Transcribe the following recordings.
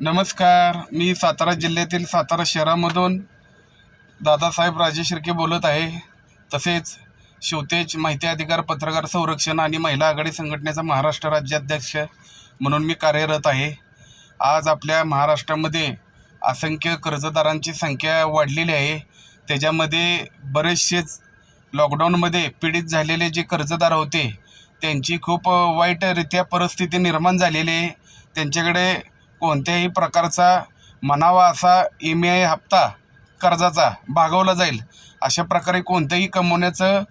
नमस्कार मी सातारा जिल्ह्यातील सातारा शहरामधून दादासाहेब राजे शिर्के बोलत आहे. तसेच शिवतेज माहिती अधिकार पत्रकार संरक्षण आणि महिला आघाडी संघटनेचा महाराष्ट्र राज्याध्यक्ष म्हणून मी कार्यरत आहे. आज आपल्या महाराष्ट्रामध्ये असंख्य कर्जदारांची संख्या वाढलेली आहे. त्याच्यामध्ये बरेचसेच लॉकडाऊनमध्ये पीडित झालेले जे कर्जदार होते त्यांची खूप वाईटरित्या परिस्थिती निर्माण झालेली आहे. त्यांच्याकडे कोणत्याही प्रकारचा म्हणावा असा एम आय हप्ता कर्जाचा भागवला जाईल. अशा प्रकारे कोणतंही कमवण्याचं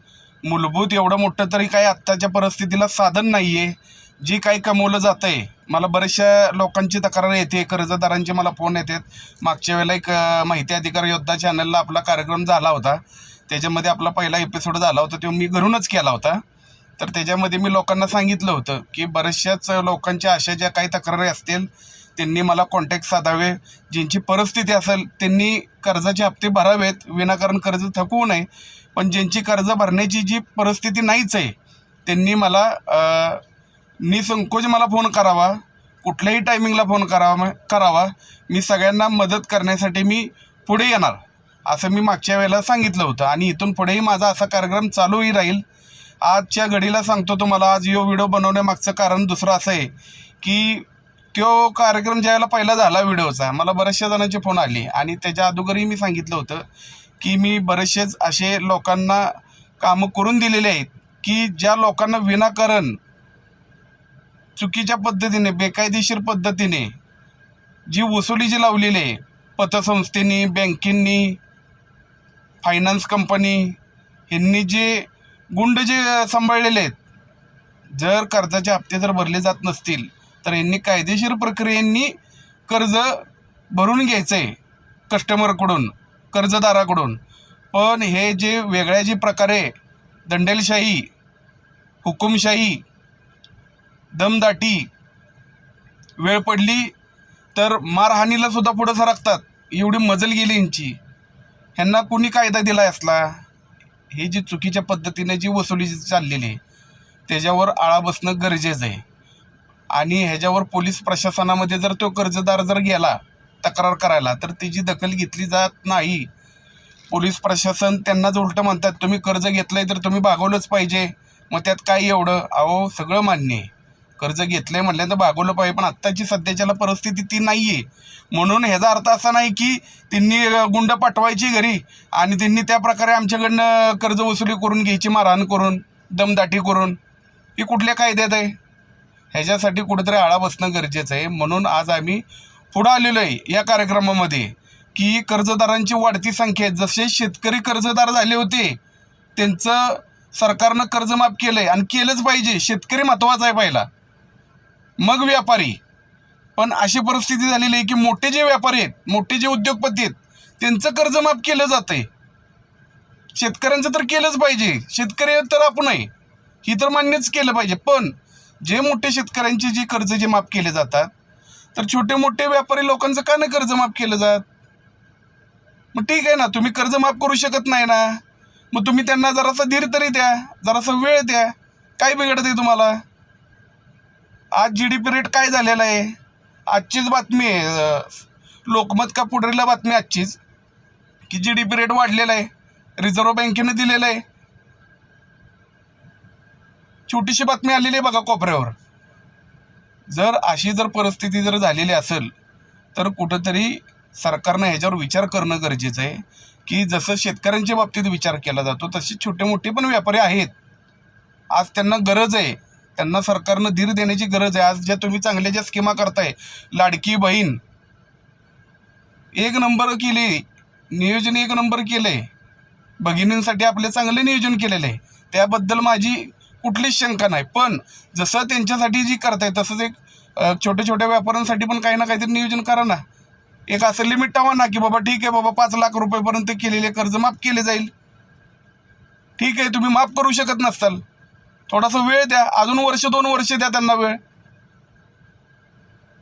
मूलभूत एवढं मोठं तरी काय आत्ताच्या परिस्थितीला साधन नाही आहे जी काही कमवलं जातं आहे मला बऱ्याचशा लोकांची तक्रार येते कर्जदारांचे मला फोन येतात. मागच्या वेळेला एक माहिती अधिकार योद्धा चॅनलला आपला कार्यक्रम झाला होता. त्याच्यामध्ये आपला पहिला एपिसोड झाला होता तो मी घरूनच केला होता. तर त्याच्यामध्ये मी लोकांना सांगितलं होतं की बऱ्याचशाच लोकांच्या अशा ज्या काही तक्रारी असतील त्यांनी मला कॉन्टॅक्ट साधावे. ज्यांची परिस्थिती असेल त्यांनी कर्जाचे हप्ते भरावेत. विनाकारण कर्ज थकवू नये. पण ज्यांची कर्ज भरण्याची जी परिस्थिती नाहीच आहे त्यांनी मला निसंकोच मला फोन करावा. कुठल्याही टायमिंगला फोन करावा करावा. मी सगळ्यांना मदत करण्यासाठी मी पुढे येणार असं मी मागच्या वेळेला सांगितलं होतं. आणि इथून पुढेही माझा असा कार्यक्रम चालूही राहील. आजच्या घडीला सांगतो तुम्हाला आज यो व्हिडिओ बनवण्यामागचं कारण दुसरं असं आहे की तो कार्यक्रम ज्यावेळेला पहिला झाला व्हिडिओचा मला बऱ्याचशा जणांचे फोन आले. आणि त्याच्या अगोदरही मी सांगितलं होतं की मी बरेचसेच असे लोकांना कामं करून दिलेले आहेत की ज्या लोकांना विनाकारण चुकीच्या पद्धतीने बेकायदेशीर पद्धतीने जी वसुली जी लावलेली आहे पतसंस्थेनी बँकेंनी फायनान्स कंपनी ह्यांनी जे गुंड जे सांभाळलेले आहेत जर कर्जाचे हप्ते जर भरले जात नसतील. तर यांनी कायदेशीर प्रक्रियेने कर्ज भरून घ्यायचं आहे कस्टमरकडून कर्जदाराकडून. पण हे जे वेगळ्या जे प्रकारे दंडेलशाही हुकुमशाही दमदाटी वेळ पडली तर मारहाणीला सुद्धा पुढं सरकतात. एवढी मजल गेली यांची. ह्यांना कुणी कायदा दिला असला? हे जी चुकीच्या पद्धतीने जी वसुली चाललेली आहे त्याच्यावर आळा बसणं गरजेचं आहे. आणि ह्याच्यावर पोलीस प्रशासनामध्ये जर तो कर्जदार जर गेला तक्रार करायला तर त्याची दखल घेतली जात नाही. पोलीस प्रशासन त्यांनाच उलटं म्हणतात तुम्ही कर्ज घेतलंय तर तुम्ही भागवलंच पाहिजे. मग त्यात काय एवढं? अहो सगळं मान्य आहे. कर्ज घेतलंय म्हटलं तर भागवलं पाहिजे पण आत्ताची सध्याच्याला परिस्थिती ती नाही आहे म्हणून ह्याचा अर्थ असा नाही की त्यांनी गुंड पाठवायची घरी आणि त्यांनी त्या प्रकारे आमच्याकडनं कर्ज वसुली करून घ्यायची मारहाण करून दमदाटी करून. ही कुठल्या कायद्यात आहे? ह्याच्यासाठी कुठेतरी आळा बसणं गरजेचं आहे. म्हणून आज आम्ही पुढं आलेलो आहे या कार्यक्रमामध्ये की कर्जदारांची वाढती संख्या आहे जसे शेतकरी कर्जदार झाले होते त्यांचं सरकारनं कर्ज माफ केलं आहे आणि केलंच पाहिजे. शेतकरी महत्त्वाचा आहे पहिला. मग व्यापारी. पण अशी परिस्थिती झालेली आहे की मोठे जे व्यापारी आहेत मोठे जे उद्योगपती आहेत त्यांचं कर्ज माफ केलं जातं आहे शेतकऱ्यांचं तर केलंच पाहिजे. शेतकरी तर आपण आहे. ही तर मान्यच केलं पाहिजे. पण जे मोठे शेतकऱ्यांची जी कर्ज जे माफ केले जातात तर छोटे मोठे व्यापारी लोकांचं का नाही कर्ज माफ केलं जात? मग ठीक आहे ना तुम्ही कर्ज माफ करू शकत नाही ना. मग तुम्ही त्यांना जरासा धीर तरी द्या जरासा वेळ द्या. काय बिघडत आहे तुम्हाला? आज जी डी पी रेट काय झालेला आहे? आजचीच बातमी आहे लोकमत का पुढरीला बातमी आजचीच? की जी डी पी रेट वाढलेला आहे रिझर्व्ह बँकेनं दिलेलं आहे. छोटीशी बातमी आलेली आहे बघा कोपऱ्यावर. जर अशी जर परिस्थिती जर झालेली असेल तर कुठंतरी सरकारनं ह्याच्यावर विचार करणं गरजेचं आहे. की जसं शेतकऱ्यांच्या बाबतीत विचार केला जातो तसे छोटे मोठे पण व्यापारी आहेत. आज त्यांना गरज आहे. त्यांना सरकारनं धीर देण्याची गरज आहे. आज ज्या तुम्ही चांगल्या ज्या स्कीमा करताय लाडकी बहीण एक नंबर केली नियोजन एक नंबर केलं आहे भगिनींसाठी आपले चांगले नियोजन केलेलं आहे. त्याबद्दल माझी कुठलीच शंका नाही. पण जसं त्यांच्यासाठी जी करताय तसंच एक छोट्या छोट्या व्यापाऱ्यांसाठी पण काही ना काहीतरी नियोजन करा ना. एक असं लिमिट टावा ना की बाबा ठीक आहे बाबा पाच लाख रुपयेपर्यंत केलेले कर्ज माफ केले जाईल. ठीक आहे तुम्ही माफ करू शकत नसताल थोडासा वेळ द्या. अजून वर्ष दोन वर्ष द्या त्यांना वेळ.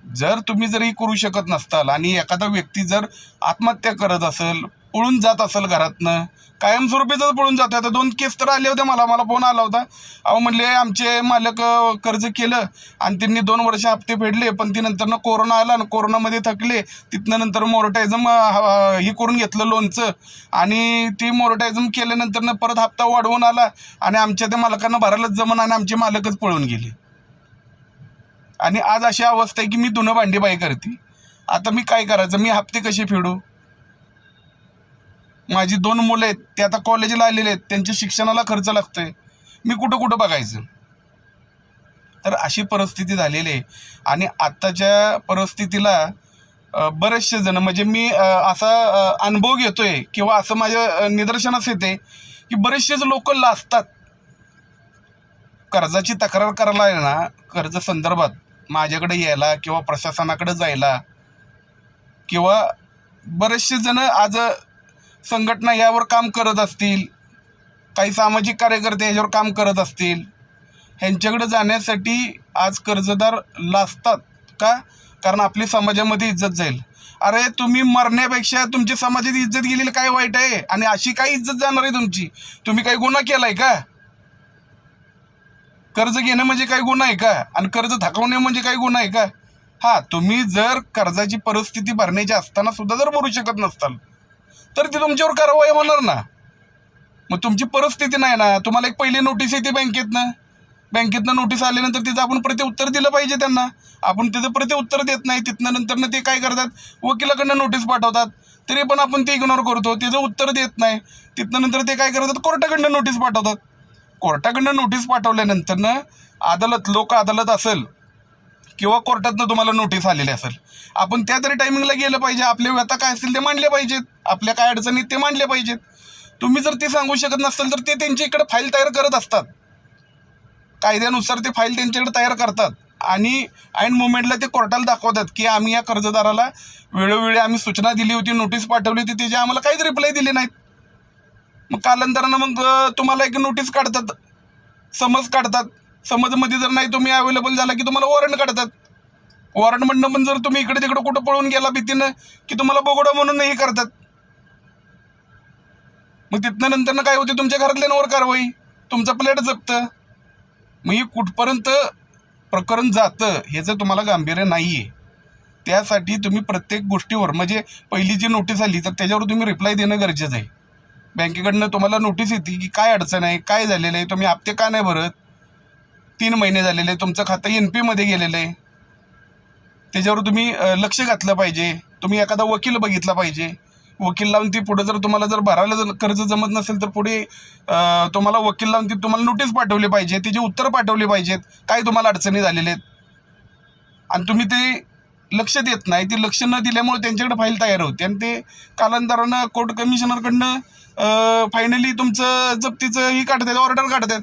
जर तुम्ही जरी करू शकत नसताल आणि एखादा व्यक्ती जर आत्महत्या करत असेल पळून जात असेल घरातनं. कायमस्वरूपीच पळून जातो आता दोन केस तर आले होते मला. मला फोन आला होता. अहो म्हणले आमचे मालक कर्ज केलं आणि त्यांनी दोन वर्ष हप्ते फेडले पण ती नंतर कोरोना आला आणि कोरोनामध्ये थकले. तिथनं नंतर मोरटायझम हे करून घेतलं लोनचं. आणि ती मोरटायझम केल्यानंतर परत हप्ता वाढवून आला आणि आमच्या त्या मालकांना भरायलाच जमन आणि आमचे मालकच पळून गेले. आणि आज अशी अवस्था आहे की मी धुणं भांडी बाई करते. आता मी काय करायचं? मी हप्ते कसे फेडू? माझी दोन मुलं आहेत ते आता कॉलेजला आलेले आहेत त्यांच्या शिक्षणाला खर्च लागतोय. मी कुठं कुठं बघायचं? तर अशी परिस्थिती झालेली आहे. आणि आत्ताच्या परिस्थितीला बरेचसे जण म्हणजे मी असा अनुभव अनुभव घेतोय किंवा असं माझ्या निदर्शनास येते की बरेचसेच लोक लाजतात. कर्जाची तक्रार करायला आहे ना कर्ज संदर्भात माझ्याकडे यायला किंवा प्रशासनाकडे जायला किंवा बरेचसे जण आज संघटना यावर काम करत असतील काही सामाजिक कार्यकर्ते याच्यावर काम करत असतील ह्यांच्याकडे जाण्यासाठी आज कर्जदार लाजतात का? कारण आपली समाजामध्ये इज्जत जाईल. अरे तुम्ही मरण्यापेक्षा तुमची समाजात इज्जत गेलेली काय वाईट आहे? आणि अशी काय इज्जत जाणार आहे तुमची? तुम्ही काही गुन्हा केलाय का? कर्ज घेणं म्हणजे काही गुन्हा आहे का? आणि कर्ज थकवणे म्हणजे काही गुन्हा आहे का? हा तुम्ही जर कर्जाची परिस्थिती भरण्याची असताना सुद्धा जर भरू शकत नसताल तर ती तुमच्यावर कारवाई होणार ना? मग तुमची परिस्थिती नाही ना? तुम्हाला एक पहिली नोटीस येते बँकेतनं. बँकेतनं नोटीस आल्यानंतर तिचं आपण प्रतिउत्तर दिलं पाहिजे त्यांना. आपण त्याचं प्रतिउत्तर देत नाही तिथनं नंतरनं ते काय करतात? वकिलाकडनं नोटीस पाठवतात. तरी पण आपण ते इग्नोर करतो. तिचं उत्तर देत नाही. तिथनं नंतर ते काय करतात? कोर्टाकडनं नोटीस पाठवतात. कोर्टाकडनं नोटीस पाठवल्यानंतरनं अदालत लोक अदालत असेल किंवा कोर्टातनं तुम्हाला नोटीस आलेली असेल. आपण त्या तरी टायमिंगला गेलं पाहिजे. आपले व्यथा काय असतील ते मांडले पाहिजेत. आपल्या काय अडचणीत ते मांडले पाहिजेत. तुम्ही जर ते सांगू शकत नसेल तर ते त्यांच्या इकडे फाईल तयार करत असतात. कायद्यानुसार ते फाईल त्यांच्याकडे तयार करतात. आणि ऐन मुमेंटला ते कोर्टाला दाखवतात की आम्ही या कर्जदाराला वेळोवेळी आम्ही सूचना दिली होती नोटीस पाठवली होती त्याचे आम्हाला काहीच रिप्लाय दिली नाहीत. मग कालांतरानं मग तुम्हाला एक नोटीस काढतात. समज काढतात. समजमध्ये जर नाही तुम्ही अवेलेबल झाला की तुम्हाला वॉरंट काढतात. वॉरंट म्हणणं पण जर तुम्ही इकडे तिकडे कुठं पळून गेला भीतीनं की तुम्हाला बोगडा म्हणून हे करतात. मग तिथनं नंतर काय होते? तुमच्या घरातल्यांवर कारवाई. तुमचा प्लेट जपतं. मग हे कुठपर्यंत प्रकरण जातं ह्याचं तुम्हाला गांभीर्य नाही आहे त्यासाठी तुम्ही प्रत्येक गोष्टीवर म्हणजे पहिली जी नोटीस आली तर त्याच्यावर तुम्ही रिप्लाय देणं गरजेचं आहे. बँकेकडनं तुम्हाला नोटीस येते की काय अडचण आहे काय झालेलं आहे तुम्ही हप्ते का नाही भरत? तीन महिने झालेले तुमचं खातं एन पीमध्ये गेलेलं आहे. त्याच्यावर तुम्ही लक्ष घातलं पाहिजे. तुम्ही एखादा वकील बघितला पाहिजे. वकील लावून ती पुढे जर तुम्हाला जर भरायला जर कर्ज जमत नसेल तर पुढे तुम्हाला वकील लावून ती तुम्हाला नोटीस पाठवली पाहिजे. तिचे उत्तर पाठवली पाहिजेत काय तुम्हाला अडचणी झालेल्या आहेत? आणि तुम्ही ते लक्ष देत नाही. ते लक्ष न दिल्यामुळे त्यांच्याकडे फाईल तयार होते. आणि ते कालांतरानं कोर्ट कमिशनरकडनं फायनली तुमचं जप्तीचं ही काढतात ऑर्डर काढतात.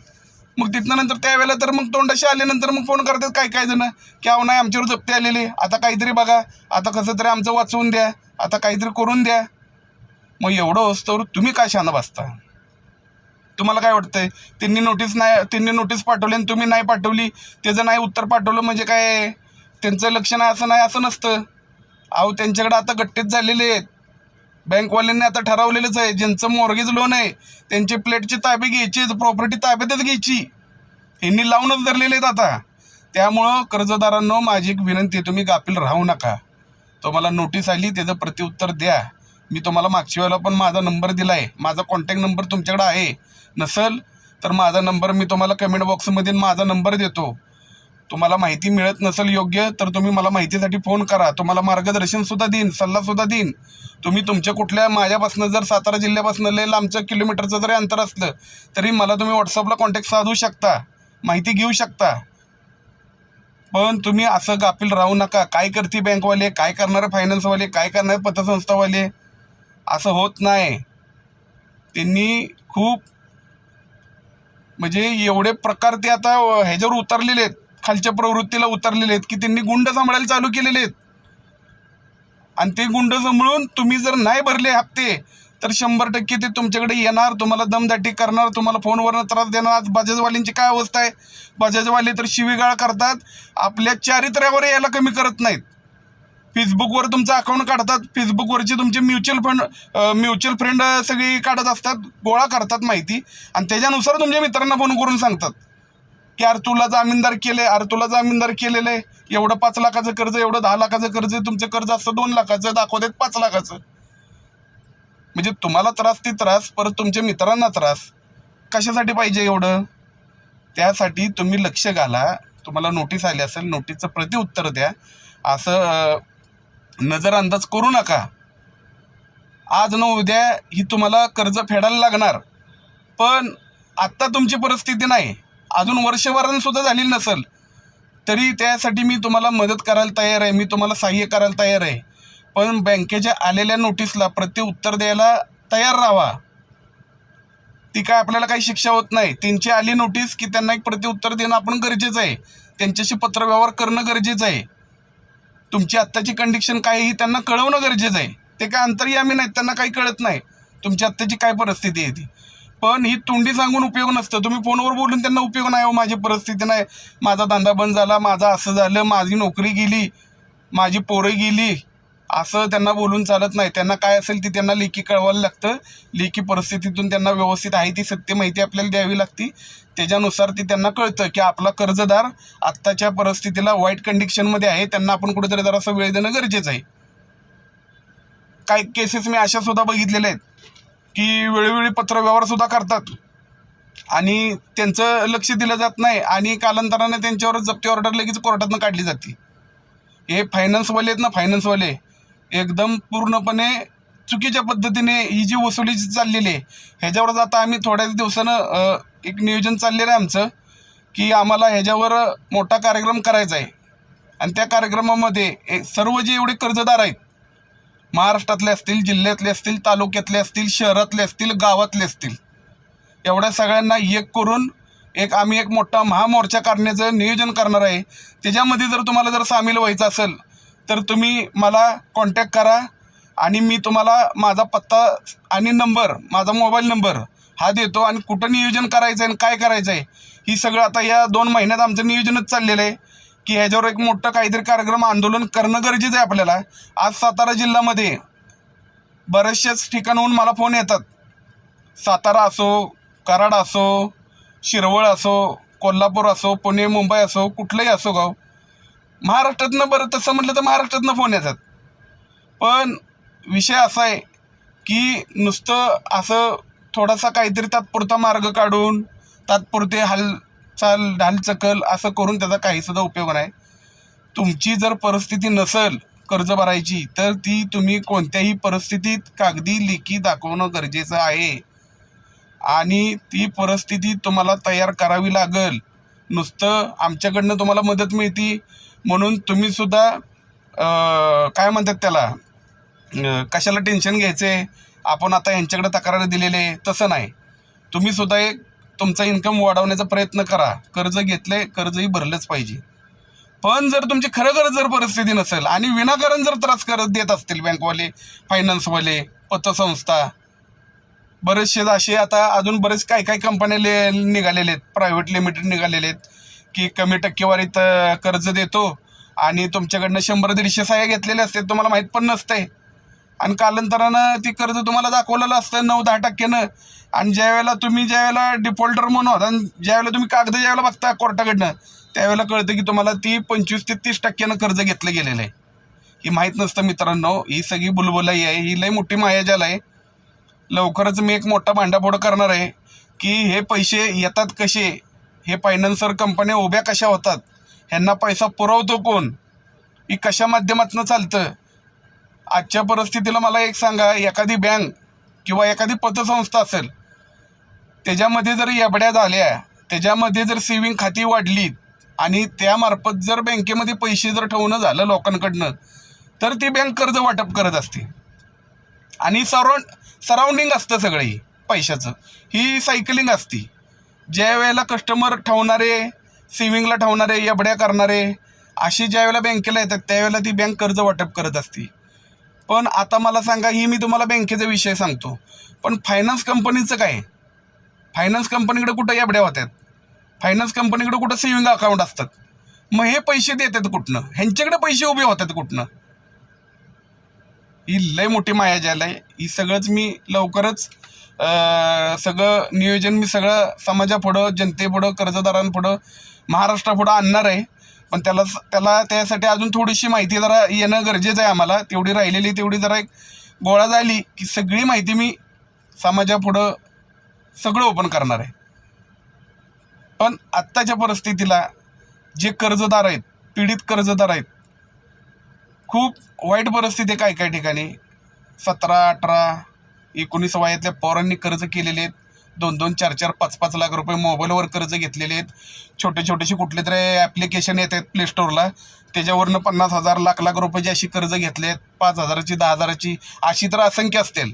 मग तिथनं नंतर त्यावेळेला तर मग तोंडाशी आल्यानंतर मग फोन करतात काय काय जण? की अहो नाही आमच्यावर जप्ती आलेली आता काहीतरी बघा. आता कसं तरी आमचं वाचवून द्या. आता काहीतरी करून द्या. मग एवढं असतं तुम्ही काय शानं बसता? तुम्हाला काय वाटतंय? त्यांनी नोटीस नाही त्यांनी नोटीस पाठवली आणि तुम्ही नाही पाठवली. त्याचं नाही उत्तर पाठवलं म्हणजे काय? त्यांचं लक्ष नाही असं नाही असं नसतं. अहो त्यांच्याकडे आता गट्टेच झालेले आहेत. बँकवाल्यांनी आता ठरवलेलंच आहे ज्यांचं मॉर्गेज लोन आहे त्यांचे प्लेटची ताबे घ्यायची प्रॉपर्टी ताब्यातच घ्यायची. यांनी लावूनच धरलेले आहेत आता. त्यामुळं कर्जदारांनो माझी एक विनंती आहे तुम्ही गाफील राहू नका. तुम्हाला नोटीस आली त्याचं प्रत्युत्तर द्या. मी तुम्हाला मागच्या वेळेला पण माझा नंबर दिला आहे माझा कॉन्टॅक्ट नंबर तुमच्याकडे आहे. नसल तर माझा नंबर मी तुम्हाला कमेंट बॉक्समध्ये माझा नंबर देतो. तुम्हाला माहिती मिळत नसेल योग्य तर तुम्ही मला माहितीसाठी फोन करा. तुम्हाला मार्गदर्शनसुद्धा देईन सल्लासुद्धा देईन. तुम्ही तुमच्या कुठल्या माझ्यापासून जर सातारा जिल्ह्यापासून लय लांबचं किलोमीटरचं जरी अंतर असलं तरी मला तुम्ही व्हॉट्सअपला कॉन्टॅक्ट साधू शकता. माहिती घेऊ शकता. पण तुम्ही असं गाफील राहू नका. काय करते बँकवाले? काय करणारे फायनान्सवाले काय करणारे पतसंस्थावाले? असं होत नाही. त्यांनी खूप म्हणजे एवढे प्रकार ते आता ह्याच्यावर उतरलेले आहेत. खालच्या प्रवृत्तीला उतरलेले आहेत की त्यांनी गुंड सांभाळायला चालू केलेले आहेत. आणि ते गुंड जमळून तुम्ही जर नाही भरले हप्ते तर शंभर टक्के ते तुमच्याकडे येणार तुम्हाला दमदाटी करणार तुम्हाला फोनवरनं त्रास देणार. आज बजाजवाल्यांची काय अवस्था आहे? बजाजवाले तर शिवीगाळ करतात आपल्या चारित्र्यावर यायला कमी करत नाहीत. फेसबुकवर तुमचं अकाउंट काढतात फेसबुकवरचे तुमचे म्युच्युअल फंड म्युच्युअल फ्रेंड सगळी काढत असतात गोळा करतात माहिती. आणि त्याच्यानुसार तुमच्या मित्रांना फोन करून सांगतात. की अरे तुला जामीनदार केले अरे तुला जामीनदार केलेलं. आहे एवढं पाच लाखाचं कर्ज एवढं दहा लाखाचं कर्ज तुमचं कर्ज असतं दोन लाखाचं दाखवतात पाच लाखाचं. म्हणजे तुम्हाला त्रास ती त्रास परत तुमच्या मित्रांना त्रास. कशासाठी पाहिजे एवढं? त्यासाठी तुम्ही लक्ष घाला. तुम्हाला नोटीस आली असेल नोटीसचं प्रतिउत्तर द्या. असं नजरअंदाज करू नका. आज न उद्या ही तुम्हाला कर्ज फेडायला लागणार. पण आत्ता तुमची परिस्थिती नाही. अजून वर्षभरानं सुद्धा झालेली नसेल तरी त्यासाठी मी तुम्हाला मदत करायला तयार आहे. मी तुम्हाला सहाय्य करायला तयार आहे. पण बँकेच्या आलेल्या नोटीसला प्रत्युत्तर द्यायला तयार राहा. ती काय आपल्याला काही शिक्षा होत नाही. त्यांची आली नोटीस की त्यांना एक प्रत्युत्तर देणं आपण गरजेचं आहे. त्यांच्याशी पत्रव्यवहार करणं गरजेचं आहे. तुमची आत्ताची कंडिशन काय ही त्यांना कळवणं गरजेचं आहे. ते काय अंतर्यामी नाहीत त्यांना काही कळत नाही. तुमची आत्ताची काय परिस्थिती आहे ती? पण ही तोंडी सांगून उपयोग नसतं. तुम्ही फोनवर बोलून त्यांना उपयोग नाही हो माझी परिस्थिती नाही. माझा धंदा बंद झाला माझा असं झालं माझी नोकरी गेली माझी पोरं गेली असं त्यांना बोलून चालत नाही. त्यांना काय असेल ती त्यांना लेखी कळवायला लागतं. लेखी परिस्थितीतून त्यांना व्यवस्थित आहे ती सत्य माहिती आपल्याला द्यावी लागती. त्याच्यानुसार ती त्यांना कळतं की आपला कर्जदार आत्ताच्या परिस्थितीला वाईट कंडिशनमध्ये आहे. त्यांना आपण कुठेतरी जरासा वेळ देणं गरजेचं आहे. काही केसेस मी अशा सुद्धा बघितलेल्या आहेत. की वेळोवेळी पत्रव्यवहार सुद्धा करतात. आणि त्यांचं लक्ष दिलं जात नाही आणि कालांतराने त्यांच्यावर जप्ती ऑर्डर लगेच कोर्टातनं काढली जाते. हे फायनान्सवाले आहेत ना फायनान्सवाले एकदम पूर्णपणे चुकीच्या पद्धतीने ही जी वसुली जी चाललेली आहे ह्याच्यावरच आता आम्ही थोड्याच दिवसानं एक नियोजन चाललेलं आहे आमचं की आम्हाला ह्याच्यावर मोठा कार्यक्रम करायचा आहे. आणि त्या कार्यक्रमामध्ये सर्व जे एवढे कर्जदार आहेत महाराष्ट्रातले असतील जिल्ह्यातले असतील तालुक्यातले असतील शहरातले असतील गावातले असतील. एवढ्या सगळ्यांना एक करून एक आम्ही एक मोठा महामोर्चा काढण्याचं नियोजन करणार आहे. त्याच्यामध्ये जर तुम्हाला जर सामील व्हायचं असेल तर तुम्ही मला कॉन्टॅक्ट करा आणि मी तुम्हाला माझा पत्ता आणि नंबर माझा मोबाईल नंबर हा देतो आणि कुठं नियोजन करायचं आहे आणि काय करायचं आहे ही सगळं आता या दोन महिन्यात आमचं नियोजनच चाललेलं आहे. की ह्याच्यावर एक मोठं काहीतरी कार्यक्रम आंदोलन करणं गरजेचं आहे आपल्याला. आज सातारा जिल्ह्यामध्ये बऱ्याचशाच ठिकाणाहून मला फोन येतात. सातारा असो कराड असो शिरवळ असो कोल्हापूर असो पुणे मुंबई असो कुठलंही असो गाव महाराष्ट्रातनं बरं तसं म्हटलं तर महाराष्ट्रातनं फोन येतात. पण विषय असा आहे की नुसतं असं थोडासा काहीतरी तात्पुरता मार्ग काढून तात्पुरते हालचाल ढालचकल असं करून त्याचा काहीसुद्धा उपयोग नाही. तुमची जर परिस्थिती नसेल कर्ज भरायची तर ती तुम्ही कोणत्याही परिस्थितीत कागदी लेखी दाखवणं गरजेचं आहे. आणि ती परिस्थिती तुम्हाला तयार करावी लागेल. नुसतं आमच्याकडनं तुम्हाला मदत मिळती. म्हणून तुम्ही सुद्धा काय म्हणतात त्याला? कशाला टेन्शन घ्यायचे आपण आता यांच्याकडे तक्रार दिलेले तसं नाही. तुम्ही सुद्धा एक तुमचा इन्कम वाढवण्याचा प्रयत्न करा. कर्ज घेतले कर्जही भरलंच पाहिजे. पण जर तुमची खरोखर जर परिस्थिती नसेल आणि विनाकारण जर त्रास करत देत असतील बँकवाले फायनान्सवाले पतसंस्था बरेचसे असे आता अजून बरेच काय काय कंपन्या ले निघालेले आहेत. प्रायव्हेट लिमिटेड निघालेले आहेत की कमी टक्केवारीत कर्ज देतो आणि तुमच्याकडनं शंभर दीडशे सह्या घेतलेले असते तुम्हाला माहीत पण नसतंय. आणि कालांतरानं ती कर्ज तुम्हाला दाखवलेलं असतं नऊ दहा टक्क्यानं. आणि ज्यावेळेला तुम्ही ज्यावेळेला डिफॉल्टर म्हणून होता आणि ज्यावेळेला तुम्ही कागद ज्यावेळेला बघता कोर्टाकडनं त्यावेळेला कळतं की तुम्हाला ती पंचवीस ते तीस टक्क्यानं कर्ज घेतलं गेलेलं आहे. ही माहीत नसतं मित्रांनो ही सगळी बुलबुलाई आहे ही लई मोठी मायाजाल आहे. लवकरच मी एक मोठा भांडाफोड करणार आहे की हे पैसे येतात कसे? हे फायनान्सर कंपन्या उभ्या कशा होतात? ह्यांना पैसा पुरवतो कोण? ही कशा माध्यमातून चालतं? आजच्या परिस्थितीला मला एक सांगा एखादी बँक किंवा एखादी पतसंस्था असेल त्याच्यामध्ये जर एबड्या झाल्या त्याच्यामध्ये जर सेविंग खाती वाढली आणि त्यामार्फत जर बँकेमध्ये पैसे जर ठेवणं झालं लोकांकडनं तर ती बँक कर्ज वाटप करत असते. आणि सराउंड सराउंडिंग असतं सगळी पैशाचं. ही सायकलिंग असती. ज्या वेळेला कस्टमर ठेवणारे सेविंगला ठेवणारे एबड्या करणारे अशी ज्या वेळेला बँकेला येतात त्यावेळेला ती बँक कर्ज वाटप करत असते. पण आता मला सांगा ही मी तुम्हाला बँकेचा विषय सांगतो. पण फायनान्स कंपनीचं काय? फायनान्स कंपनीकडे कुठं एबड्या होत्यात? फायनान्स कंपनीकडे कुठं सेविंग अकाउंट असतात? मग हे पैसे देतात कुठनं? ह्यांच्याकडे पैसे उभे होतात कुठनं? ही लय मोठी मायाजाल आहे. ही सगळंच मी लवकरच सगळं नियोजन मी सगळं समाजापुढं जनतेपुढं कर्जदारांपुढं महाराष्ट्रापुढं आणणार आहे. पण त्याला त्याला त्यासाठी अजून थोडीशी माहिती जरा येणं गरजेचं आहे आम्हाला. तेवढी राहिलेली तेवढी जरा एक गोळा झाली की सगळी माहिती मी समाजापुढं सगळं ओपन करणार आहे. पण आत्ताच्या परिस्थितीला जे कर्जदार आहेत पीडित कर्जदार आहेत खूप वाईट परिस्थिती आहे काय काय ठिकाणी. सतरा अठरा एकोणीस वयातल्या पोरांनी कर्ज केलेले आहेत. दोन दोन चार चार पाच पाच लाख रुपये मोबाईलवर कर्ज घेतलेले आहेत. छोटे छोटेसे कुठले तरी ॲप्लिकेशन येत आहेत प्ले स्टोअरला त्याच्यावरनं पन्नास हजार लाख लाख रुपयाची अशी कर्ज घेतले आहेत. पाच हजाराची दहा हजाराची अशी तर असंख्य असतील.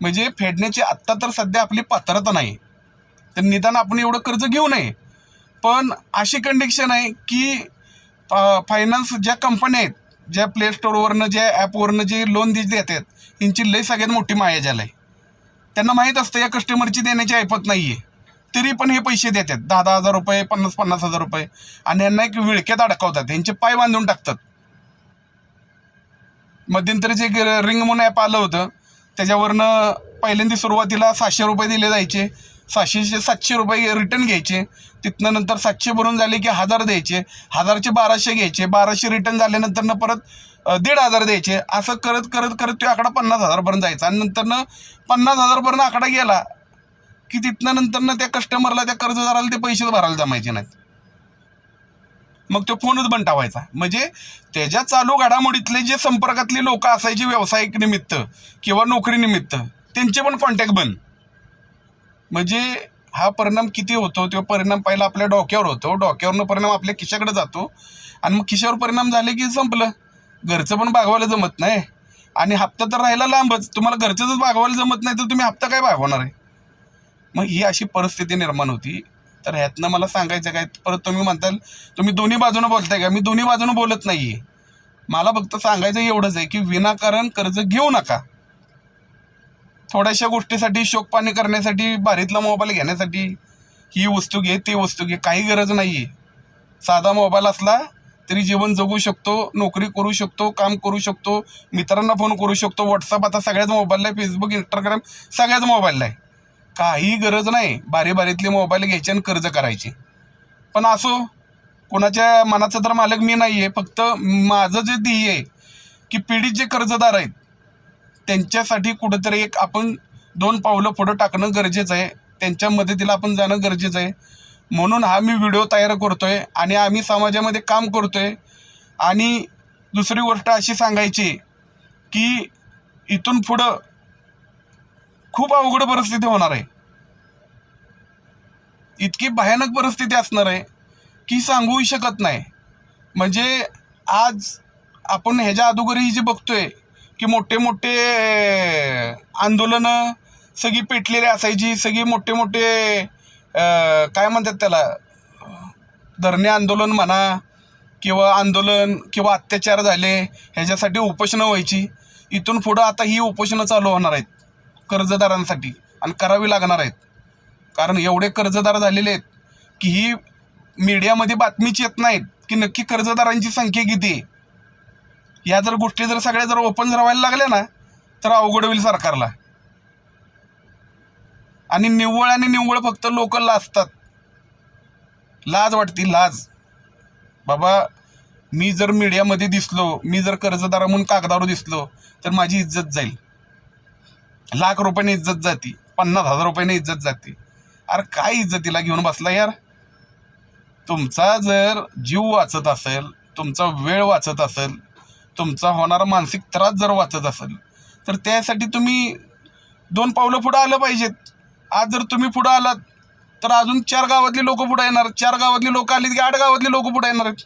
म्हणजे फेडण्याची आत्ता तर सध्या आपली पात्रता नाही. तर निदान आपण एवढं कर्ज घेऊ नये. पण अशी कंडिशन आहे की फायनान्स ज्या कंपन्या आहेत ज्या प्ले स्टोअरवरनं ज्या ॲपवरनं जे लोन दि देतात यांची लय सगळ्यात मोठी माया आहे. त्यांना माहीत असतं या कस्टमरची देण्याची ऐपत नाही आहे तरी पण हे पैसे देतात. दहा दहा हजार रुपये पन्नास पन्नास हजार रुपये. आणि यांना एक विळक्यात अडकवतात. यांचे पाय बांधून टाकतात. मध्यंतरी जे रिंग म्हणून ॲप आलं होतं. त्याच्यावरनं पहिल्यांदा सुरुवातीला सहाशे रुपये दिले जायचे. सहाशेचे सातशे रुपये रिटर्न घ्यायचे. तिथनं नंतर सातशे भरून झाले की हजार द्यायचे. हजारचे बाराशे घ्यायचे. बाराशे रिटर्न झाल्यानंतरनं परत दीड हजार द्यायचे. असं करत करत करत तो आकडा पन्नास हजारपर्यंत जायचा. आणि नंतरनं पन्नास हजारपर्यंत आकडा गेला की तिथनं नंतरनं त्या कस्टमरला त्या कर्जदाराला ते पैसे भरायला जमायचे नाहीत. मग तो फोनच बंद टावायचा म्हणजे त्याच्या चालू घडामोडीतले जे संपर्कातले लोक असायचे व्यावसायिक निमित्त किंवा नोकरी निमित्त त्यांचे पण कॉन्टॅक्ट बंद. म्हणजे हा परिणाम किती होतो तो परिणाम पहिला आपल्या डोक्यावर होतो. डोक्यावरनं परिणाम आपल्या खिशाकडे जातो. आणि मग खिशावर परिणाम झाले की संपलं. घरचं पण भागवायला जमत नाही. आणि हप्ता तर राहिला लांबच. तुम्हाला घरचं जर भागवायला जमत नाही तर तुम्ही हप्ता काय भागवणार आहे? मग ही अशी परिस्थिती निर्माण होती. तर ह्यातनं मला सांगायचं काय परत तुम्ही म्हणताल तुम्ही दोन्ही बाजूनं बोलताय का? मी दोन्ही बाजूनं बोलत नाही आहे मला फक्त सांगायचं एवढंच आहे की विनाकारण कर्ज घेऊ नका. थोड्याशा गोष्टीसाठी शोकपाणी करण्यासाठी बारीतला मोबाईल घेण्यासाठी ही वस्तू घे ती वस्तू घे काही गरज नाही आहे साधा मोबाईल असला तरी जीवन जगू शकतो नोकरी करू शकतो काम करू शकतो मित्रांना फोन करू शकतो व्हॉट्सअप आता सगळ्याच मोबाईलला आहे फेसबुक इंस्टाग्राम सगळ्याच मोबाईलला आहे. काही गरज नाही बारी बारीतले मोबाईल घ्यायचे आणि कर्ज करायचे. पण असो कोणाच्या मनाचा तर मालक मी नाही आहे फक्त माझं जे ध्येय आहे की पीडित जे कर्जदार आहेत त्यांच्यासाठी कुठंतरी एक आपण दोन पावलं पुढं टाकणं गरजेचं आहे. त्यांच्या मदतीला आपण जाणं गरजेचं आहे. म्हणून हा मी व्हिडिओ तयार करतो आहे आणि आम्ही समाजामध्ये काम करतो आहे आणि दुसरी गोष्ट अशी सांगायची की इथून पुढं खूप अवघड परिस्थिती होणार आहे. इतकी भयानक परिस्थिती असणार आहे की सांगूही शकत नाही. म्हणजे आज आपण ह्याच्या अगोदरही जे बघतोय की मोठे मोठे आंदोलनं सगळी पेटलेली असायची सगळी मोठे मोठे काय म्हणतात त्याला? धरणे आंदोलन म्हणा किंवा आंदोलन किंवा अत्याचार झाले ह्याच्यासाठी उपोषणं व्हायची. इथून पुढं आता ही उपोषणं चालू होणार आहेत कर्जदारांसाठी आणि करावी लागणार आहेत. कारण एवढे कर्जदार झालेले आहेत की ही मीडियामध्ये बातमीच येत नाहीत की नक्की कर्जदारांची संख्या किती आहे. या जर गोष्टी जर सगळ्या जर ओपन राहायला लागल्या ना तर अवघड होईल सरकारला. आणि निव्वळ आणि निव्वळ फक्त लोक लाजतात. लाज वाटती लाज. बाबा मी जर मीडियामध्ये दिसलो मी जर कर्जदार म्हणून कागदावर दिसलो तर माझी इज्जत जाईल. लाख रुपयाने इज्जत जाती पन्नास हजार रुपयाने इज्जत जाते. अरे काय इज्जतीला घेऊन बसला यार? तुमचा जर जीव वाचत असेल तुमचा वेळ वाचत असेल तुमचा होणारा मानसिक त्रास जर वाचत असेल तर त्यासाठी तुम्ही दोन पावलं पुढं आलं पाहिजेत. आज जर तुम्ही पुढं आलात तर अजून चार गावातली लोक पुढे येणार. चार गावातली लोक आलीत की आठ गावातली लोक पुढे येणार आहेत.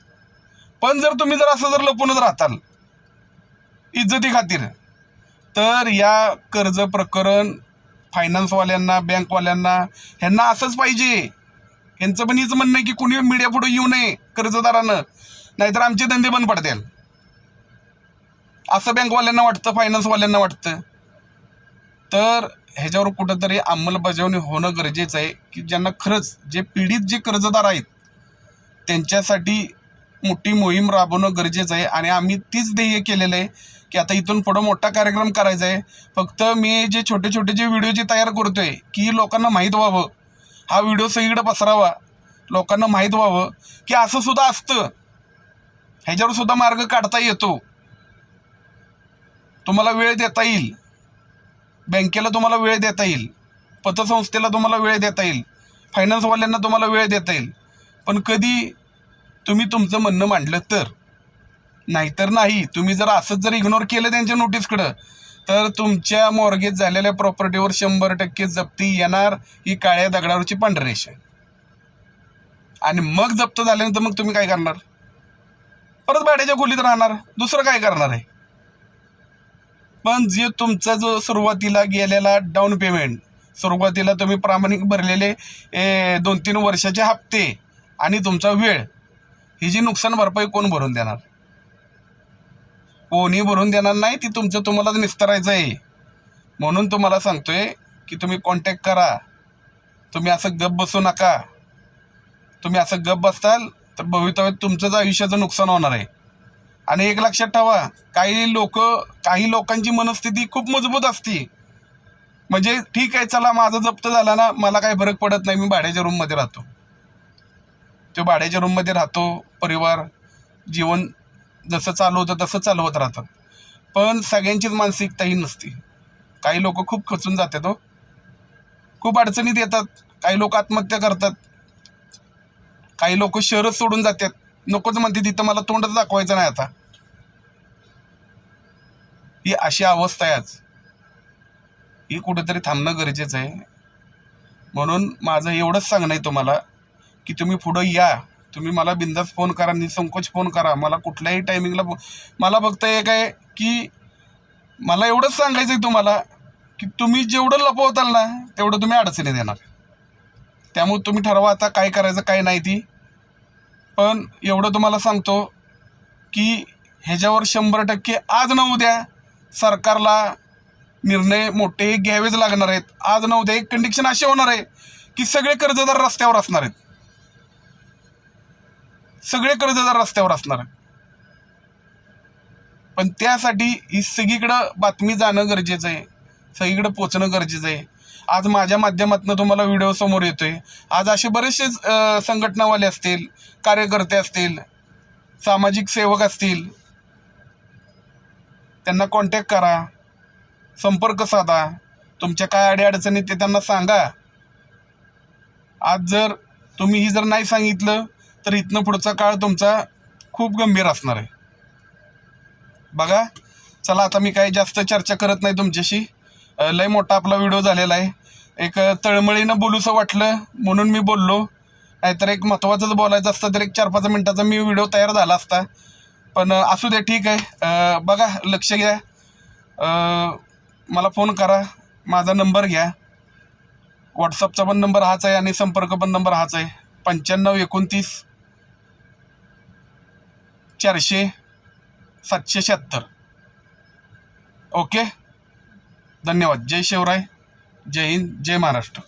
पण जर तुम्ही जर असं जर लपूनच राहताल इज्जती खातीर तर या कर्ज प्रकरण फायनान्सवाल्यांना बँकवाल्यांना ह्यांना असंच पाहिजे. ह्यांचं पण हीच म्हणणं आहे की कुणी मीडिया पुढे येऊ नये कर्जदारानं नाहीतर आमचे धंदे बंद पडतील. असं बँकवाल्यांना वाटतं फायनान्सवाल्यांना वाटतं. तर ह्याच्यावर कुठंतरी अंमलबजावणी होणं गरजेचं आहे की ज्यांना खरंच जे पीडित जे कर्जदार आहेत त्यांच्यासाठी मोठी मोहीम राबवणं गरजेचं आहे. आणि आम्ही तीच ध्येय केलेलं आहे की आता इथून पुढं मोठा कार्यक्रम करायचा आहे. फक्त मी जे छोटे छोटे जे व्हिडिओ जे तयार करतोय की लोकांना माहीत व्हावं. हा व्हिडिओ सगळीकडे पसरावा. लोकांना माहीत व्हावं की असं सुद्धा असतं. ह्याच्यावर सुद्धा मार्ग काढता येतो. तुम्हाला वेळ देता येईल. बँकेला तुम्हाला वेळ देता येईल. पतसंस्थेला तुम्हाला वेळ देता येईल. फायनान्सवाल्यांना तुम्हाला वेळ देता येईल. पण कधी तुम्ही तुमचं म्हणणं मांडलं तर? नाहीतर नाही. तुम्ही जर असंच जर इग्नोर केलं त्यांच्या नोटीसकडं तर तुमच्या मॉर्गेज झालेल्या प्रॉपर्टीवर शंभर टक्के जप्ती येणार ही काळ्या दगडावरची पांढरी आहे. आणि मग जप्त झाल्यानंतर मग तुम्ही काय करणार? परत भाड्याच्या खोलीत राहणार. दुसरं काय करणार आहे? पण जे तुमचा जो सुरुवातीला गेलेला डाऊन पेमेंट सुरुवातीला तुम्ही प्रामाणिक भरलेले ए, दोन तीन वर्षाचे हप्ते आणि तुमचा वेळ ही जी नुकसान भरपाई कोण भरून देणार? कोणी भरून देणार नाही ती तुमचं तुम्हालाच निस्तरायचं आहे म्हणून तुम्हाला सांगतोय की तुम्ही कॉन्टॅक्ट करा. तुम्ही असं गप बसू नका. तुम्ही असं गप बसताल तर भवितव्यात तुमचंच आयुष्याचं नुकसान होणार आहे. आणि एक लक्षात ठेवा काही लोक काही लोकांची मनस्थिती खूप मजबूत असते. म्हणजे ठीक आहे चला माझा जप्त झाला ना मला काही फरक पडत नाही मी भाड्याच्या रूममध्ये राहतो. तो भाड्याच्या रूममध्ये राहतो परिवार जीवन जसं चालू होतं तसं चालवत राहतात. पण सगळ्यांचीच मानसिकता ही नसते. काही लोक खूप खचून जातात हो. खूप अडचणीत येतात. काही लोक आत्महत्या करतात. काही लोक शहरच सोडून जातात. नकोच म्हणते तिथं मला तोंडच दाखवायचं नाही आता. ही अशी अवस्था आहे आज. ही कुठेतरी थांबणं गरजेचं आहे. म्हणून माझं एवढंच सांगणं आहे तुम्हाला की तुम्ही पुढं या. तुम्ही मला बिंदास फोन करा निसंकोच फोन करा. मला कुठल्याही टायमिंगला मला फक्त एक आहे की मला एवढंच सांगायचं आहे तुम्हाला की तुम्ही जेवढं लपवताल ना तेवढं तुम्ही अडचणी देणार. त्यामुळे तुम्ही ठरवा आता काय करायचं काय नाही ती. पण एवढं तुम्हाला सांगतो की ह्याच्यावर शंभर टक्के आज न उद्या सरकारला निर्णय मोठे घ्यावेच लागणार आहेत. आज न उद्या एक कंडिशन अशी होणार आहे की सगळे कर्जदार रस्त्यावर असणार आहेत. सगळे कर्जदार रस्त्यावर असणार आहेत. पण त्यासाठी ही सगळीकडं बातमी जाणं गरजेचं आहे. सगळीकडं पोचणं गरजेचं आहे. आज माझ्या माध्यमातून तुम्हाला व्हिडिओ समोर येतोय. आज असे बरेचसे संघटनावाले असतील कार्यकर्ते असतील सामाजिक सेवक असतील त्यांना कॉन्टॅक्ट करा संपर्क साधा. तुमच्या काय अडीअडचणी ते त्यांना सांगा. आज जर तुम्ही ही जर नाही सांगितलं तर इथनं पुढचा काळ तुमचा खूप गंभीर असणार आहे. बघा चला आता मी काही जास्त चर्चा करत नाही तुमच्याशी. लय मोठा आपला व्हिडिओ झालेला आहे. एक तळमळीनं बोलूसं वाटलं म्हणून मी बोललो. नाहीतर एक महत्त्वाचंच बोलायचं असतं तर एक चार पाच मिनटाचा मी व्हिडिओ तयार झाला असता. पण असू दे ठीक आहे. बघा लक्ष घ्या. मला फोन करा. माझा नंबर घ्या. व्हॉट्सअपचा पण नंबर हाच आहे आणि संपर्क पण नंबर हाच आहे. पंच्याण्णव एकोणतीस चारशे सातशे शहात्तर. ओके? धन्यवाद. जय शिवराय. जय हिंद. जय महाराष्ट्र.